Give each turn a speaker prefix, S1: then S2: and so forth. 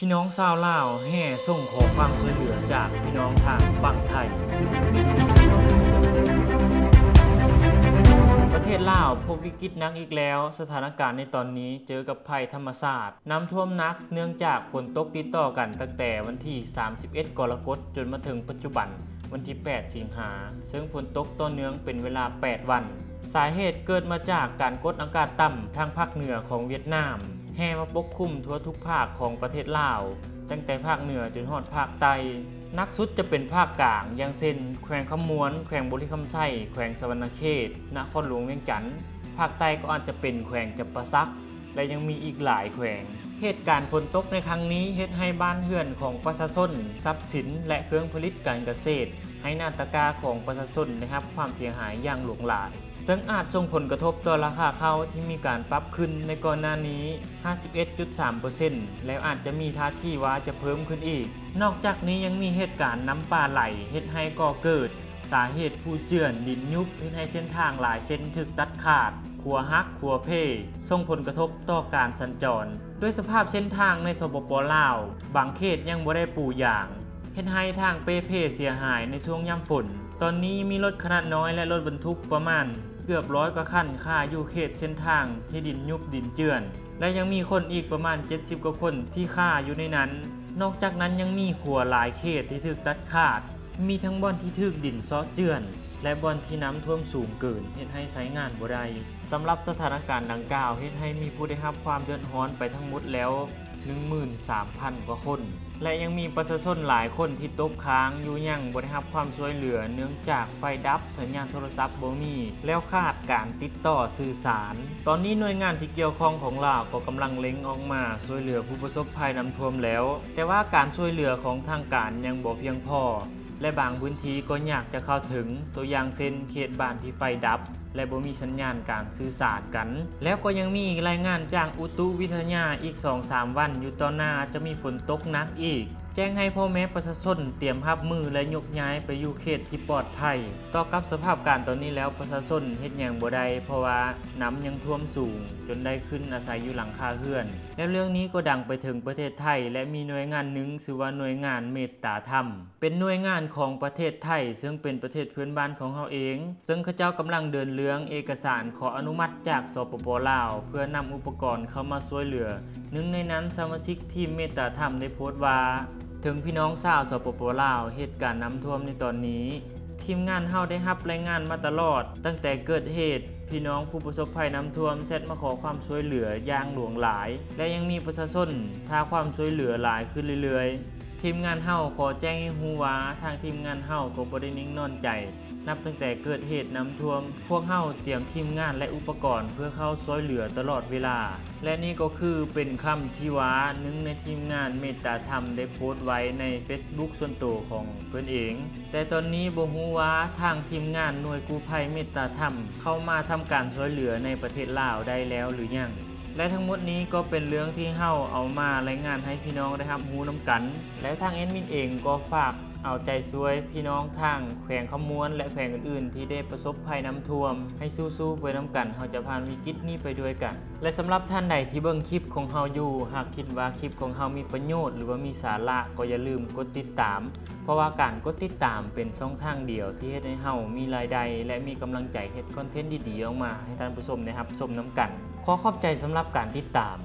S1: พี่น้องชาวลาวแห่ส่งขอความช่วยเหลือจากพี่น้องทางฝั่งไทย ประเทศลาวพบวิกฤตหนักอีกแล้ว สถานการณ์ในตอนนี้เจอกับภัยธรรมศาสตร์ น้ำท่วมหนักเนื่องจากฝนตกติดต่อกันตั้งแต่วันที่ 31 กรกฎจนมาถึงปัจจุบันวันที่ 8 สิงหา ซึ่งฝนตกต่อเนื่องเป็นเวลา 8 วัน สาเหตุเกิดมาจากการกดอากาศต่ำทางภาคเหนือของเวียดนาม แห่มาปกคลุมทั่วทุกภาคของประเทศลาว ตั้งแต่ภาคเหนือจนฮอดภาคใต้นักสุดจะเป็นภาคกลาง อย่างเช่น แขวงคำมวน แขวงบุรีคำไส้แขวงสวรรณเขตนครหลวงเวียงจันทน์ภาคใต้ก็อาจจะเป็นแขวงจำปาสัก และยังมีอีกหลายแขวง เหตุการณ์ฝนตกในครั้งนี้เฮ็ดให้บ้านเรือนของประชาชนทรัพย์สินและเครื่องผลิตการเกษตร ให้หนาตกาของประชาชนนะครับความเสียหายอย่างหลวงหลาย ซึ่งอาจส่งผลกระทบต่อราคาข้าวที่มีการปรับขึ้นในก่อนหน้านี้ 51.3%แล้วอาจจะมีท่าทีว่าจะเพิ่มขึ้นอีก นอกจากนี้ยังมีเหตุการณ์น้ำป่าไหลเฮ็ดให้ก่อเกิด สาเหตุผู้เจือนดินยุบเฮ็ดให้เส้นทางหลายเส้นถึกตัดขาดขัวฮักขัวเพ่ส่งผลกระทบต่อการสัญจร ด้วยสภาพเส้นทางในสปปลาว บางเขตยังบ่ได้ปูอย่าง เฮ็ดให้ทางเปเพเสียหายในช่วงย่ำฝน ตอนนี้มีรถขนาดน้อยและรถบรรทุกประมาณ เกือบร้อยกว่าคันค่าอยู่เขตเส้นทางที่ดินยุบดินเจือน และยังมีคนอีกประมาณ 70 กว่าคนที่ค่าอยู่ในนั้น นอกจากนั้นยังมีขัวหลายเขตที่ถูกตัดขาด มีทั้งบ่อนที่ถูกดินซอเจือน และบ่อนที่น้ำท่วมสูงเกินเฮ็ดให้ใช้งานบ่ได้สำหรับสถานการณ์ดังกล่าวเฮ็ดให้มีผู้ได้รับความเดือดร้อนไปทั้งหมดแล้ว 13,000 กว่าคน และยังมีประชาชนหลายคนที่ตกค้างอยู่ยังบ่ได้รับความช่วยเหลือ เนื่องจากไฟดับสัญญาณโทรศัพท์บ่มีแล้วขาดการติดต่อสื่อสาร ตอนนี้หน่วยงานที่เกี่ยวข้องของลาวก็กำลังเล็งออกมาช่วยเหลือผู้ประสบภัยน้ำท่วมแล้ว แต่ว่าการช่วยเหลือของทางการยังบ่เพียงพอ และบางพื้นที่ก็อยากจะเข้าถึงตัวอย่างเช่นเขตบ้านที่ไฟดับ และบ่มีสัญญาณการสื่อสารกัน แล้วก็ยังมีรายงานจากอุตุวิทยาอีก 2-3 วันอยู่ต่อหน้าจะมีฝนตกหนักอีก แจ้งให้พ่อแม่ประชาชนเตรียมรับมือและยกย้ายไปอยู่เขตที่ปลอดภัย ต่อกับสภาพการตอนนี้แล้วประชาชนเฮ็ดหยังบ่ได้เพราะว่าน้ำยังท่วมสูง จนได้ขึ้นอาศัยอยู่หลังคาเรือน และเรื่องนี้ก็ดังไปถึงประเทศไทย และมีหน่วยงานหนึ่งชื่อว่าหน่วยงานเมตตาธรรม เป็นหน่วยงานของประเทศไทย ซึ่งเป็นประเทศเพื่อนบ้านของเราเอง ซึ่งเขาเจ้ากำลังเดินเรื่องเอกสารขออนุมัติจากสปปลาว เพื่อนำอุปกรณ์เข้ามาช่วยเหลือ หนึ่งในนั้นสมาชิกทีมเมตตาธรรมได้โพสต์ว่า ถึงพี่น้องชาวสปปลาวเหตุการณ์น้ำท่วมในตอนนี้ ทีมงานเฮาได้รับรายงานมาตลอด ตั้งแต่เกิดเหตุ พี่น้องผู้ประสบภัยน้ำท่วมแชทมาขอความช่วยเหลืออย่างหลวงหลาย และยังมีประชาชนท้าความช่วยเหลือหลายขึ้นเรื่อยๆ ทีมงานเฮาขอแจ้งให้ฮู้ว่าทางทีมงานเฮาก็บ่ได้นิ่งนอนใจ นับตั้งแต่เกิดเหตุน้ำท่วม พวกเฮาเตรียมทีมงานและอุปกรณ์เพื่อเข้าช่วยเหลือตลอดเวลา และนี่ก็คือเป็นคำที่ว่าหนึ่งในทีมงานเมตตาธรรมได้โพสต์ไว้ใน Facebook ส่วนตัวของเพื่อนเอง แต่ตอนนี้บ่ฮู้ว่าทางทีมงานหน่วยกู้ภัยเมตตาธรรม เข้ามาทำการช่วยเหลือในประเทศลาวได้แล้วหรือยัง และทั้งหมดนี้ก็เป็นเรื่องที่เฮาเอามารายงานให้พี่น้องได้รับรู้น้ำกัน และทางแอดมินเองก็ฝาก เอาใจช่วยพี่น้องทางแขวงขมวนและแขวงอื่นๆ ที่ได้ประสบภัยน้ำท่วม ให้สู้ๆไปน้ำกันเฮาจะผ่านวิกฤตนี้ไปด้วยกัน และสำหรับท่านใดที่เบิ่งคลิปของเฮาอยู่ หากคิดว่าคลิปของเฮามีประโยชน์ หรือว่ามีสาระก็อย่าลืมกดติดตาม เพราะว่าการกดติดตามเป็นช่องทางเดียว ที่เฮ็ดให้เฮามีรายได้ และมีกำลังใจเฮ็ดคอนเทนต์ดีๆออกมา ให้ท่านผู้ชมนะครับชมน้ำกัน ขอขอบใจสำหรับการติดตาม